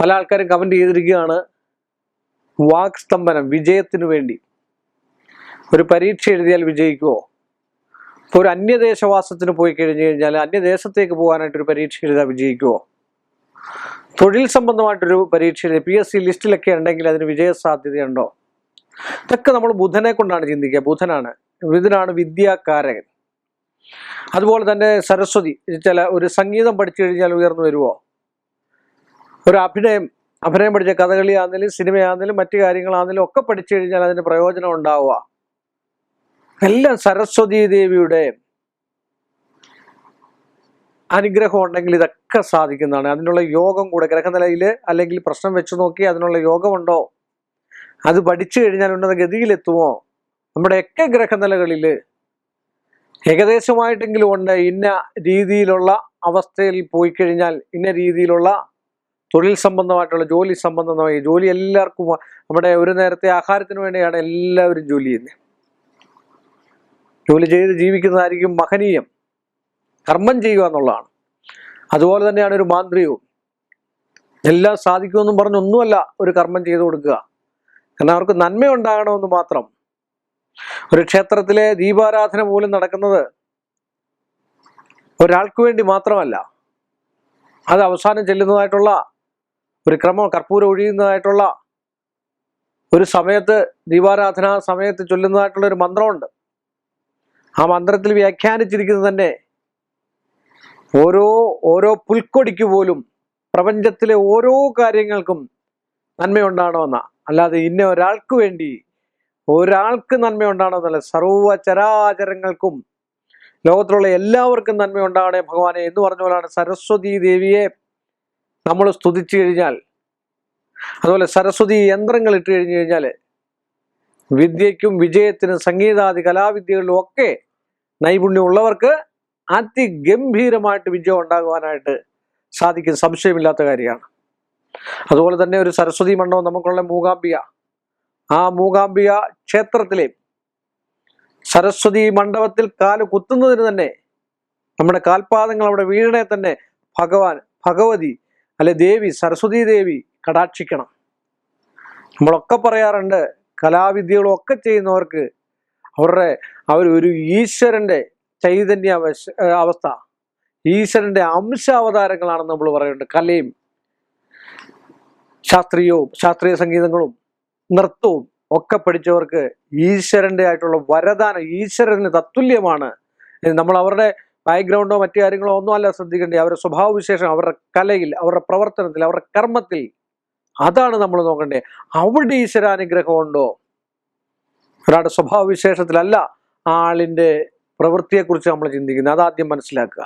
പല ആൾക്കാരും കമന്റ് ചെയ്തിരിക്കുകയാണ്. വാക് സ്തംഭനം വിജയത്തിനു വേണ്ടി. ഒരു പരീക്ഷ എഴുതിയാൽ വിജയിക്കുമോ ഇപ്പോൾ ഒരു അന്യദേശവാസത്തിന് പോയി കഴിഞ്ഞു കഴിഞ്ഞാൽ അന്യദേശത്തേക്ക് പോകാനായിട്ട് ഒരു പരീക്ഷ എഴുതാൻ വിജയിക്കുമോ തൊഴിൽ സംബന്ധമായിട്ടൊരു പരീക്ഷ എഴുതി പി എസ് സി ലിസ്റ്റിലൊക്കെ ഉണ്ടെങ്കിൽ അതിന് വിജയ സാധ്യതയുണ്ടോ ഇതൊക്കെ നമ്മൾ ബുധനെ കൊണ്ടാണ് ചിന്തിക്കുക. ബുധനാണ്. ബുധനാണ് വിദ്യാകാരകൻ. അതുപോലെ തന്നെ സരസ്വതി ചില ഒരു സംഗീതം പഠിച്ചു കഴിഞ്ഞാൽ ഉയർന്നു വരുമോ ഒരു അഭിനയം അഭിനയം പഠിച്ച കഥകളി ആണെങ്കിലും സിനിമയാണെങ്കിലും മറ്റു കാര്യങ്ങളാണെങ്കിലും ഒക്കെ പഠിച്ചു കഴിഞ്ഞാൽ അതിന് പ്രയോജനം ഉണ്ടാവുക. എല്ലാം സരസ്വതി ദേവിയുടെ അനുഗ്രഹം ഉണ്ടെങ്കിൽ ഇതൊക്കെ സാധിക്കുന്നതാണ്. അതിനുള്ള യോഗം കൂടെ ഗ്രഹനിലയിൽ അല്ലെങ്കിൽ പ്രശ്നം വെച്ച് നോക്കി അതിനുള്ള യോഗമുണ്ടോ? അത് പഠിച്ചു കഴിഞ്ഞാൽ ഉന്നത ഗതിയിലെത്തുമോ? നമ്മുടെയൊക്കെ ഗ്രഹനിലകളിൽ ഏകദേശമായിട്ടെങ്കിലും ഉണ്ട്. ഇന്ന രീതിയിലുള്ള അവസ്ഥയിൽ പോയി കഴിഞ്ഞാൽ ഇന്ന രീതിയിലുള്ള തൊഴിൽ സംബന്ധമായിട്ടുള്ള ജോലി സംബന്ധമായ ജോലി എല്ലാവർക്കും നമ്മുടെ ഒരു നേരത്തെ ആഹാരത്തിന് വേണ്ടിയാണ് എല്ലാവരും ജോലി ചെയ്യുന്നത്. ജോലി ചെയ്ത് ജീവിക്കുന്നതായിരിക്കും മഹനീയം. കർമ്മം ചെയ്യുക എന്നുള്ളതാണ്. അതുപോലെ തന്നെയാണ് ഒരു മാന്ത്രികവും. എല്ലാം സാധിക്കുമെന്നും പറഞ്ഞൊന്നുമല്ല ഒരു കർമ്മം ചെയ്തു കൊടുക്കുക. കാരണം അവർക്ക് നന്മയുണ്ടാകണമെന്ന് മാത്രം. ഒരു ക്ഷേത്രത്തിലെ ദീപാരാധന പോലും നടക്കുന്നത് ഒരാൾക്ക് വേണ്ടി മാത്രമല്ല. അത് അവസാനം ചെല്ലുന്നതായിട്ടുള്ള ഒരു ക്രമം കർപ്പൂരം ഒഴിയുന്നതായിട്ടുള്ള ഒരു സമയത്ത് ദീപാരാധന സമയത്ത് ചൊല്ലുന്നതായിട്ടുള്ള ഒരു മന്ത്രമുണ്ട്. ആ മന്ത്രത്തിൽ വ്യാഖ്യാനിച്ചിരിക്കുന്നത് തന്നെ ഓരോ ഓരോ പുൽക്കൊടിക്ക് പോലും പ്രപഞ്ചത്തിലെ ഓരോ കാര്യങ്ങൾക്കും നന്മയുണ്ടാണോ നന്മയുണ്ടാകണമെന്ന അല്ലാതെ ഇന്ന ഒരാൾക്ക് വേണ്ടി ഒരാൾക്ക് നന്മയുണ്ടാണോ എന്നല്ല ചരാചരങ്ങൾക്കും ലോകത്തിലുള്ള എല്ലാവർക്കും നന്മയുണ്ടാണേ ഭഗവാനെ എന്ന് പറഞ്ഞ പോലെയാണ് സരസ്വതി ദേവിയെ നമ്മൾ സ്തുതിച്ചു കഴിഞ്ഞാൽ അതുപോലെ സരസ്വതി യന്ത്രങ്ങൾ ഇട്ട് കഴിഞ്ഞു കഴിഞ്ഞാൽ വിദ്യയ്ക്കും വിജയത്തിനും സംഗീതാദി കലാവിദ്യകളിലും ഒക്കെ നൈപുണ്യമുള്ളവർക്ക് അതിഗംഭീരമായിട്ട് വിജയം ഉണ്ടാകുവാനായിട്ട് സാധിക്കും. സംശയമില്ലാത്ത കാര്യമാണ്. അതുപോലെ തന്നെ ഒരു സരസ്വതി മണ്ഡപം നമുക്കുള്ള മൂകാംബിക. ആ മൂകാംബിക ക്ഷേത്രത്തിലെ സരസ്വതി മണ്ഡപത്തിൽ കാൽ കുത്തുന്നതിന് തന്നെ നമ്മുടെ കാൽപാദങ്ങൾ അവിടെ വീഴണേ തന്നെ ഭഗവാൻ ഭഗവതി അല്ലെ ദേവി സരസ്വതി ദേവി കടാക്ഷിക്കണം. നമ്മളൊക്കെ പറയാറുണ്ട് കലാവിദ്യകളൊക്കെ ചെയ്യുന്നവർക്ക് അവരുടെ അവർ ഒരു ഈശ്വരന്റെ ചൈതന്യ അവസ്ഥ ഈശ്വരന്റെ അംശാവതാരങ്ങളാണെന്ന് നമ്മൾ പറയുന്നുണ്ട്. കലയും ശാസ്ത്രീയവും ശാസ്ത്രീയ സംഗീതങ്ങളും നൃത്തവും ഒക്കെ പഠിച്ചവർക്ക് ഈശ്വരന്റെ ആയിട്ടുള്ള വരദാനം ഈശ്വരന് തത്തുല്യമാണ് നമ്മൾ അവരുടെ ബാക്ക്ഗ്രൗണ്ടോ മറ്റു കാര്യങ്ങളോ ഒന്നും അല്ല ശ്രദ്ധിക്കേണ്ടത് അവരുടെ സ്വഭാവവിശേഷം അവരുടെ കലയിൽ അവരുടെ പ്രവർത്തനത്തിൽ അവരുടെ കർമ്മത്തിൽ അതാണ് നമ്മൾ നോക്കേണ്ടത് അവിടെ ഈശ്വരാനുഗ്രഹം ഉണ്ടോ? ഒരാളുടെ സ്വഭാവവിശേഷത്തിലല്ല ആളിന്റെ പ്രവൃത്തിയെക്കുറിച്ച് നമ്മൾ ചിന്തിക്കുന്നത്. അതാദ്യം മനസ്സിലാക്കുക.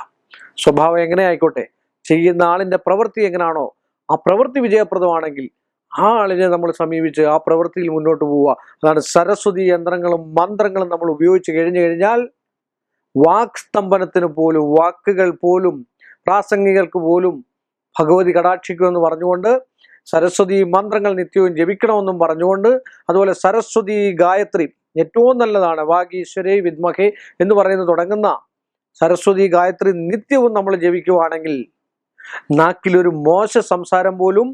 സ്വഭാവം എങ്ങനെ ആയിക്കോട്ടെ? ചെയ്യുന്ന ആളിന്റെ പ്രവൃത്തി എങ്ങനെയാണോ ആ പ്രവൃത്തി വിജയപ്രദമാണെങ്കിൽ ആ ആളിനെ നമ്മൾ സമീപിച്ച് ആ പ്രവൃത്തിയിൽ മുന്നോട്ട് പോവുക. അതാണ് സരസ്വതി യന്ത്രങ്ങളും മന്ത്രങ്ങളും നമ്മൾ ഉപയോഗിച്ച് കഴിഞ്ഞു കഴിഞ്ഞാൽ വാക് സ്തംഭനത്തിന് പോലും വാക്കുകൾ പോലും പ്രാസംഗികൾക്ക് പോലും ഭഗവതി കടാക്ഷിക്കുമെന്ന് പറഞ്ഞുകൊണ്ട് സരസ്വതി മന്ത്രങ്ങൾ നിത്യവും ജപിക്കണമെന്നും പറഞ്ഞുകൊണ്ട് അതുപോലെ സരസ്വതി ഗായത്രി ഏറ്റവും നല്ലതാണ്. വാഗീശ്വരേ വിദ്മഹേ എന്ന് പറയുന്നത് തുടങ്ങുന്ന സരസ്വതി ഗായത്രി നിത്യവും നമ്മൾ ജപിക്കുവാണെങ്കിൽ നാക്കിലൊരു മോശ സംസാരം പോലും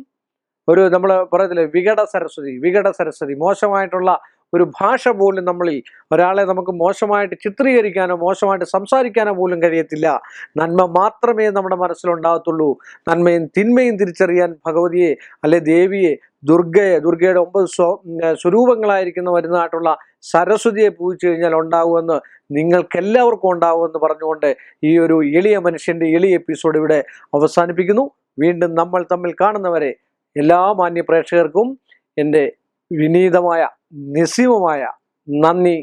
ഒരു നമ്മൾ പറയത്തില്ലേ വികട സരസ്വതി വികട സരസ്വതി മോശമായിട്ടുള്ള ഒരു ഭാഷ പോലും നമ്മളിൽ ഒരാളെ നമുക്ക് മോശമായിട്ട് ചിത്രീകരിക്കാനോ മോശമായിട്ട് സംസാരിക്കാനോ പോലും കഴിയത്തില്ല. നന്മ മാത്രമേ നമ്മുടെ മനസ്സിലുണ്ടാകത്തുള്ളൂ. നന്മയും തിന്മയും തിരിച്ചറിയാൻ ഭഗവതിയെ അല്ലെ ദേവിയെ ദുർഗയെ ദുർഗയുടെ ഒമ്പത് സ്വ സ്വരൂപങ്ങളായിരിക്കുന്ന വരുന്നതായിട്ടുള്ള സരസ്വതിയെ പൂജിച്ചു കഴിഞ്ഞാൽ ഉണ്ടാകുമെന്ന് നിങ്ങൾക്കെല്ലാവർക്കും ഉണ്ടാകുമെന്ന് പറഞ്ഞുകൊണ്ട് ഈ ഒരു എളിയ മനുഷ്യന്റെ എളിയ എപ്പിസോഡ് ഇവിടെ അവസാനിപ്പിക്കുന്നു. വീണ്ടും നമ്മൾ തമ്മിൽ കാണുന്നവരെ എല്ലാ മാന്യ പ്രേക്ഷകർക്കും എന്റെ വിനീതമായ നിസ്സീമമായ നന്ദി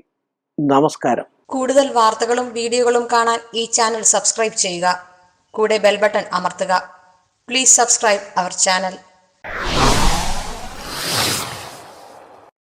നമസ്കാരം. കൂടുതൽ വാർത്തകളും വീഡിയോകളും കാണാൻ ഈ ചാനൽ സബ്സ്ക്രൈബ് ചെയ്യുക. കൂടെ ബെൽബട്ടൺ അമർത്തുക. Please subscribe our channel